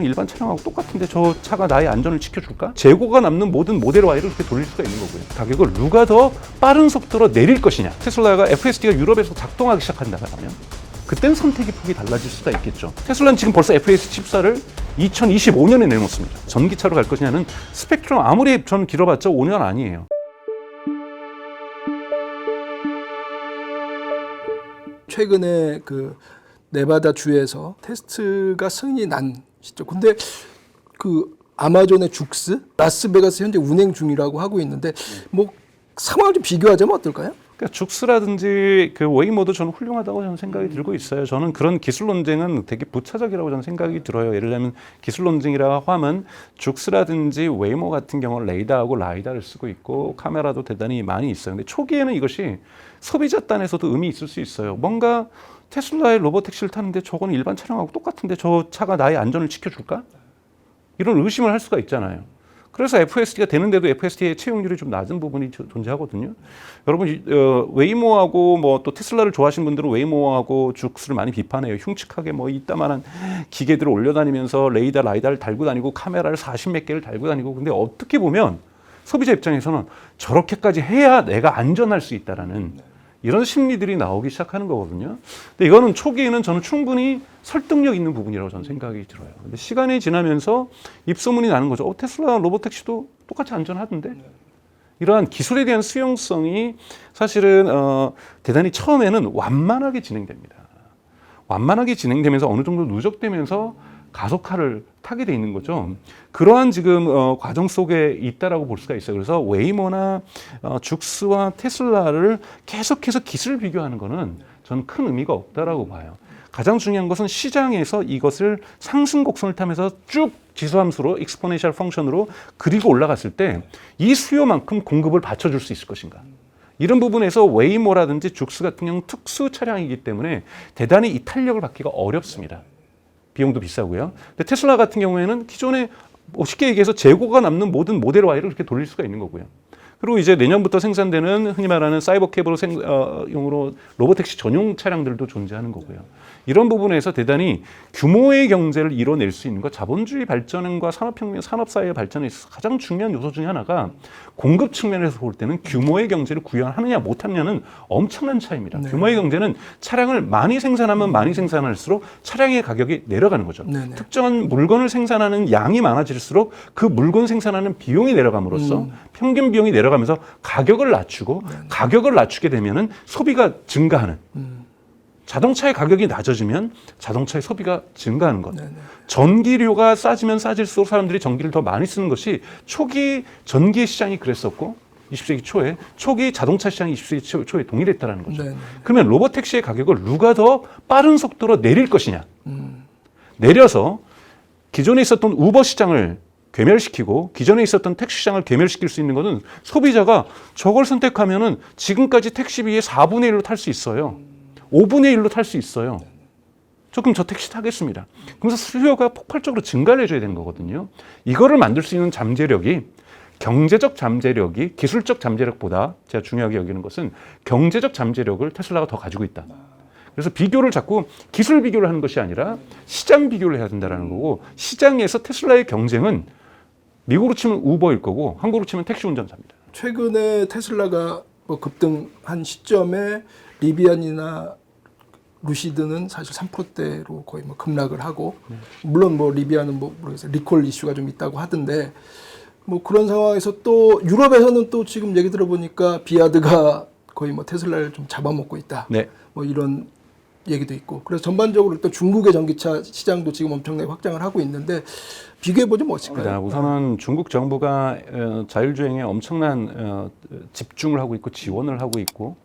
일반 차량하고 똑같은데 저 차가 나의 안전을 지켜줄까? 재고가 남는 모든 모델 Y를 그렇게 돌릴 수가 있는 거고요. 가격을 누가 더 빠른 속도로 내릴 것이냐. 테슬라가 FSD가 유럽에서 작동하기 시작한다면 그땐 선택의 폭이 달라질 수가 있겠죠. 테슬라는 지금 벌써 FS 칩사를 2025년에 내놓습니다. 전기차로 갈 것이냐는 스펙트럼 아무리 저는 길어봤자 5년 아니에요. 최근에 그 네바다 주에서 테스트가 승인이 난 시죠. 근데 그 아마존의 죽스 라스베가스 현재 운행 중이라고 하고 있는데 뭐 상황을 좀 비교하자면 어떨까요? 그러니까 죽스라든지 그 웨이모도 저는 훌륭하다고 저는 생각이 들고 있어요. 저는 그런 기술 논쟁은 되게 부차적이라고 저는 생각이 들어요. 예를 들면 기술 논쟁이라고 하면 죽스라든지 웨이모 같은 경우는 레이더하고 라이다를 쓰고 있고 카메라도 대단히 많이 있어요. 근데 초기에는 이것이 소비자 단에서도 의미 있을 수 있어요. 뭔가 테슬라의 로봇 택시를 타는데 저거는 일반 차량하고 똑같은데 저 차가 나의 안전을 지켜줄까? 이런 의심을 할 수가 있잖아요. 그래서 FSD가 되는데도 FSD의 채용률이 좀 낮은 부분이 저- 존재하거든요. 여러분 이- 어, 웨이모하고 뭐 또 테슬라를 좋아하시는 분들은 웨이모하고 죽스를 많이 비판해요. 흉측하게 뭐 이따만한 기계들을 올려다니면서 레이더 라이다를 달고 다니고 카메라를 40몇 개를 달고 다니고 근데 어떻게 보면 소비자 입장에서는 저렇게까지 해야 내가 안전할 수 있다라는 이런 심리들이 나오기 시작하는 거거든요. 근데 이거는 초기에는 저는 충분히 설득력 있는 부분이라고 저는 생각이 들어요. 근데 시간이 지나면서 입소문이 나는 거죠. 어, 테슬라 로봇택시도 똑같이 안전하던데? 이러한 기술에 대한 수용성이 사실은 어, 대단히 처음에는 완만하게 진행됩니다. 완만하게 진행되면서 어느 정도 누적되면서 가속화를 타게 돼 있는 거죠. 그러한 지금 어, 과정 속에 있다라고 볼 수가 있어요. 그래서 웨이모나 어, 죽스와 테슬라를 계속해서 기술 비교하는 거는 저는 큰 의미가 없다라고 봐요. 가장 중요한 것은 시장에서 이것을 상승 곡선을 타면서 쭉 지수함수로 익스포네셜 펑션으로 그리고 올라갔을 때 이 수요만큼 공급을 받쳐줄 수 있을 것인가. 이런 부분에서 웨이모라든지 죽스 같은 경우는 특수 차량이기 때문에 대단히 이 탄력을 받기가 어렵습니다. 비용도 비싸고요. 근데 테슬라 같은 경우에는 기존에 뭐 쉽게 얘기해서 재고가 남는 모든 모델 Y를 그렇게 돌릴 수가 있는 거고요. 그리고 이제 내년부터 생산되는 흔히 말하는 사이버 캡으로 생, 어, 용으로 로보택시 전용 차량들도 존재하는 거고요. 이런 부분에서 대단히 규모의 경제를 이뤄낼 수 있는 것, 자본주의 발전과 산업혁명, 산업사회의 발전에 있어서 가장 중요한 요소 중에 하나가 공급 측면에서 볼 때는 규모의 경제를 구현하느냐 못하느냐는 엄청난 차이입니다. 네. 규모의 경제는 차량을 많이 생산하면 많이 생산할수록 차량의 가격이 내려가는 거죠. 네네. 특정한 물건을 생산하는 양이 많아질수록 그 물건 생산하는 비용이 내려감으로써 음. 평균 비용이 내려가면서 가격을 낮추고 가격을 낮추게 되면은 소비가 증가하는 음. 자동차의 가격이 낮아지면 자동차의 소비가 증가하는 것. 네네. 전기료가 싸지면 싸질수록 사람들이 전기를 더 많이 쓰는 것이 초기 전기 시장이 그랬었고 20세기 초에 초기 자동차 시장이 20세기 초- 초에 동일했다라는 거죠. 네네. 그러면 로봇 택시의 가격을 누가 더 빠른 속도로 내릴 것이냐? 음. 내려서 기존에 있었던 우버 시장을 괴멸시키고 기존에 있었던 택시 시장을 괴멸시킬 수 있는 것은 소비자가 저걸 선택하면은 지금까지 택시비의 4분의 1로 탈 수 있어요. 5분의 1로 탈 수 있어요. 조금 저 택시 타겠습니다. 그래서 수요가 폭발적으로 증가를 해줘야 되는 거거든요. 이거를 만들 수 있는 잠재력이 경제적 잠재력이 기술적 잠재력보다 제가 중요하게 여기는 것은 경제적 잠재력을 테슬라가 더 가지고 있다. 그래서 비교를 자꾸 기술 비교를 하는 것이 아니라 시장 비교를 해야 된다는 거고 시장에서 테슬라의 경쟁은 미국으로 치면 우버일 거고 한국으로 치면 택시 운전사입니다. 최근에 테슬라가 뭐 급등한 시점에 리비안이나 루시드는 사실 3%대로 거의 뭐 급락을 하고 물론 뭐 리비안은 뭐 모르겠어요 리콜 이슈가 좀 있다고 하던데 뭐 그런 상황에서 또 유럽에서는 또 지금 얘기 들어보니까 비아드가 거의 뭐 테슬라를 좀 잡아먹고 있다. 네. 뭐 이런 얘기도 있고. 그래서 전반적으로 일단 중국의 전기차 시장도 지금 엄청나게 확장을 하고 있는데 비교해 보면 어떨까요? 우선은 중국 정부가 어, 자율주행에 엄청난 어, 집중을 하고 있고 지원을 하고 있고.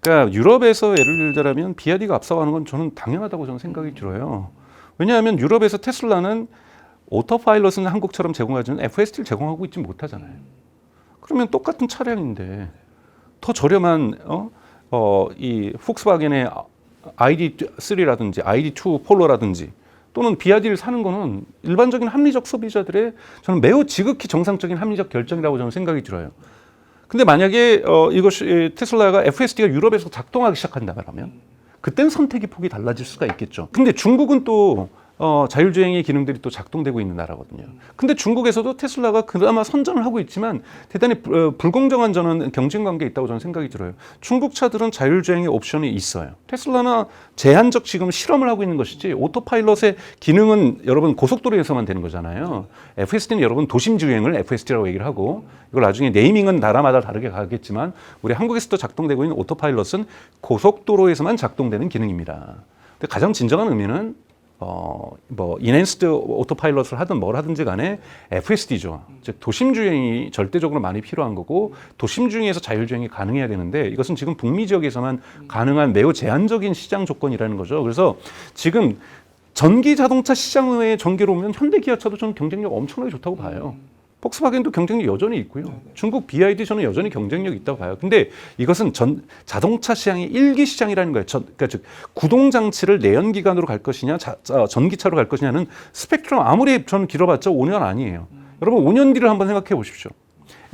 그러니까 유럽에서 예를 들자면 비아디가 앞서가는 건 저는 당연하다고 저는 생각이 들어요. 왜냐하면 유럽에서 테슬라는 오토파일럿은 한국처럼 제공하지는 FSD를 제공하고 있지 못하잖아요. 그러면 똑같은 차량인데 더 저렴한 어, 어, 이 폭스바겐의 ID3라든지 ID2 폴로라든지 또는 비아디를 사는 거는 일반적인 합리적 소비자들의 저는 매우 지극히 정상적인 합리적 결정이라고 저는 생각이 들어요. 근데 만약에 어, 이것이 테슬라가 FSD가 유럽에서 작동하기 시작한다면 그땐 선택의 폭이 달라질 수가 있겠죠. 근데 중국은 또 어, 자율주행의 기능들이 또 작동되고 있는 나라거든요. 근데 중국에서도 테슬라가 그나마 선전을 하고 있지만 대단히 불- 어, 불공정한 저는 경쟁 관계에 있다고 저는 생각이 들어요. 중국 차들은 자율주행의 옵션이 있어요. 테슬라는 제한적 지금 실험을 하고 있는 것이지 오토파일럿의 기능은 여러분 고속도로에서만 되는 거잖아요. FSD는 여러분 도심 주행을 FSD라고 얘기를 하고 이걸 나중에 네이밍은 나라마다 다르게 가겠지만 우리 한국에서도 작동되고 있는 오토파일럿은 고속도로에서만 작동되는 기능입니다. 근데 가장 진정한 의미는 어, 뭐, 인핸스드 오토파일럿을 하든 뭘 하든지 간에 FSD죠. 즉, 도심 주행이 절대적으로 많이 필요한 거고, 도심 주행에서 자율 주행이 가능해야 되는데, 이것은 지금 북미 지역에서만 가능한 매우 제한적인 시장 조건이라는 거죠. 그래서 지금 전기 자동차 시장의 전개로 오면 현대 기아차도 저는 경쟁력 엄청나게 좋다고 봐요. 폭스바겐도 경쟁력 여전히 있고요. 중국 BYD 저는 여전히 경쟁력 있다고 봐요. 근데 이것은 전 자동차 시장의 일기 시장이라는 거예요. 전, 그러니까 즉 구동 장치를 내연 기관으로 갈 것이냐, 자, 자, 전기차로 갈 것이냐는 스펙트럼 아무리 저는 길어봤자 5년 아니에요. 여러분 5년 뒤를 한번 생각해 보십시오.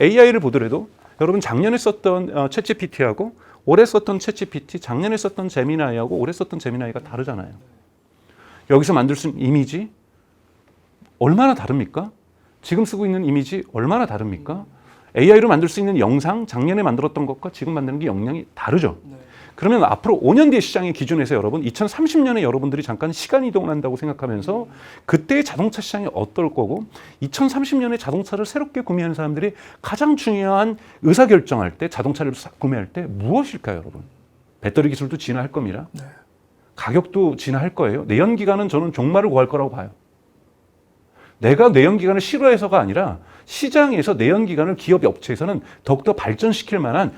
AI를 보더라도 여러분 작년에 썼던 어, 챗GPT하고 올해 썼던 챗GPT, 작년에 썼던 제미나이하고 올해 썼던 제미나이가 다르잖아요. 여기서 만들 수 있는 이미지 얼마나 다릅니까? 지금 쓰고 있는 이미지 얼마나 다릅니까? AI로 만들 수 있는 영상 작년에 만들었던 것과 지금 만드는 게 영향이 다르죠. 그러면 앞으로 5년 뒤의 시장의 기준에서 여러분 2030년에 여러분들이 잠깐 시간 이동을 한다고 생각하면서 그때의 자동차 시장이 어떨 거고 2030년에 자동차를 새롭게 구매하는 사람들이 가장 중요한 의사 결정할 때 자동차를 사- 구매할 때 무엇일까요, 여러분? 배터리 기술도 진화할 겁니다. 네. 가격도 진화할 거예요. 내연 기관은 저는 종말을 구할 거라고 봐요. 내가 내연기관을 싫어해서가 아니라 시장에서 내연기관을 기업 업체에서는 더욱더 발전시킬 만한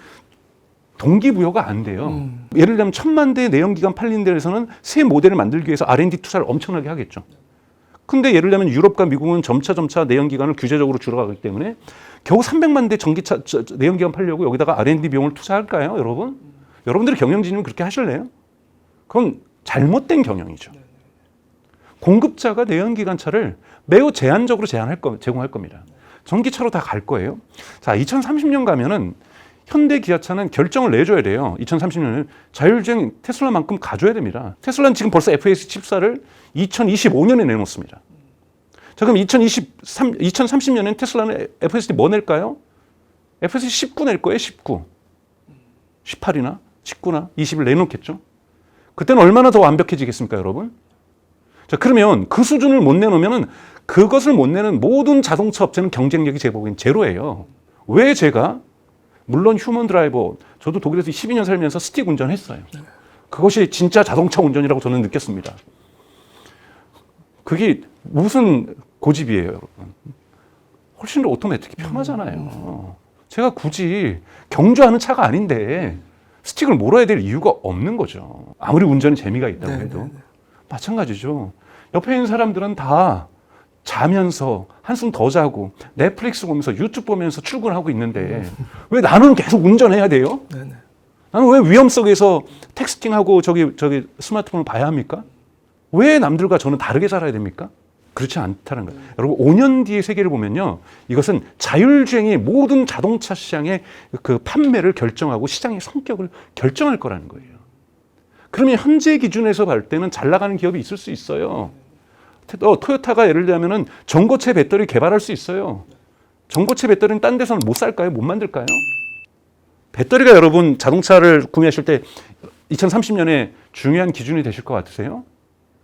동기부여가 안 돼요. 음. 예를 들면 천만 대 내연기관 팔린 데에서는 새 모델을 만들기 위해서 R&D 투자를 엄청나게 하겠죠. 근데 예를 들면 유럽과 미국은 점차 점차 내연기관을 규제적으로 줄여가기 때문에 겨우 300만 대 전기차 저- 저- 내연기관 팔려고 여기다가 R&D 비용을 투자할까요, 여러분? 여러분들이 경영진이면 그렇게 하실래요? 그건 잘못된 경영이죠. 공급자가 내연기관차를 매우 제한적으로 제한할 거, 제공할 겁니다. 전기차로 다 갈 거예요. 자, 2030년 가면은 현대 기아차는 결정을 내줘야 돼요. 2030년은 자율주행 테슬라만큼 가져야 됩니다. 테슬라는 지금 벌써 FS 칩사를 2025년에 내놓습니다. 자, 그럼 2023, 2030년엔 테슬라는 FSD 뭐 낼까요? FSD 19 낼 거예요, 19. 18이나 19나 20을 내놓겠죠? 그때는 얼마나 더 완벽해지겠습니까, 여러분? 자, 그러면 그 수준을 못 내놓으면은 그것을 못 내는 모든 자동차 업체는 경쟁력이 제 보기엔 제로예요. 왜 제가 물론 휴먼 드라이버 저도 독일에서 12년 살면서 스틱 운전했어요. 그것이 진짜 자동차 운전이라고 저는 느꼈습니다. 그게 무슨 고집이에요, 여러분? 훨씬 더 오토매틱이 편하잖아요. 제가 굳이 경주하는 차가 아닌데 스틱을 몰아야 될 이유가 없는 거죠. 아무리 운전에 재미가 있다고 네, 해도. 마찬가지죠. 옆에 있는 사람들은 다 자면서 한숨 더 자고 넷플릭스 보면서 유튜브 보면서 출근하고 있는데 왜 나는 계속 운전해야 돼요? 네, 네. 나는 왜 위험 속에서 텍스팅하고 저기 저기 스마트폰을 봐야 합니까? 왜 남들과 저는 다르게 살아야 됩니까? 그렇지 않다는 거예요. 여러분 5년 뒤의 세계를 보면요. 이것은 자율주행이 모든 자동차 시장의 그 판매를 결정하고 시장의 성격을 결정할 거라는 거예요. 그러면 현재 기준에서 볼 때는 잘 나가는 기업이 있을 수 있어요. 테- 어, 토요타가 예를 들면은 전고체 배터리 개발할 수 있어요. 전고체 배터리는 딴 데서는 못 살까요? 못 만들까요? 배터리가 여러분 자동차를 구매하실 때 2030년에 중요한 기준이 되실 것 같으세요?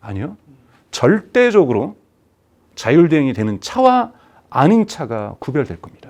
아니요. 절대적으로 자율주행이 되는 차와 아닌 차가 구별될 겁니다.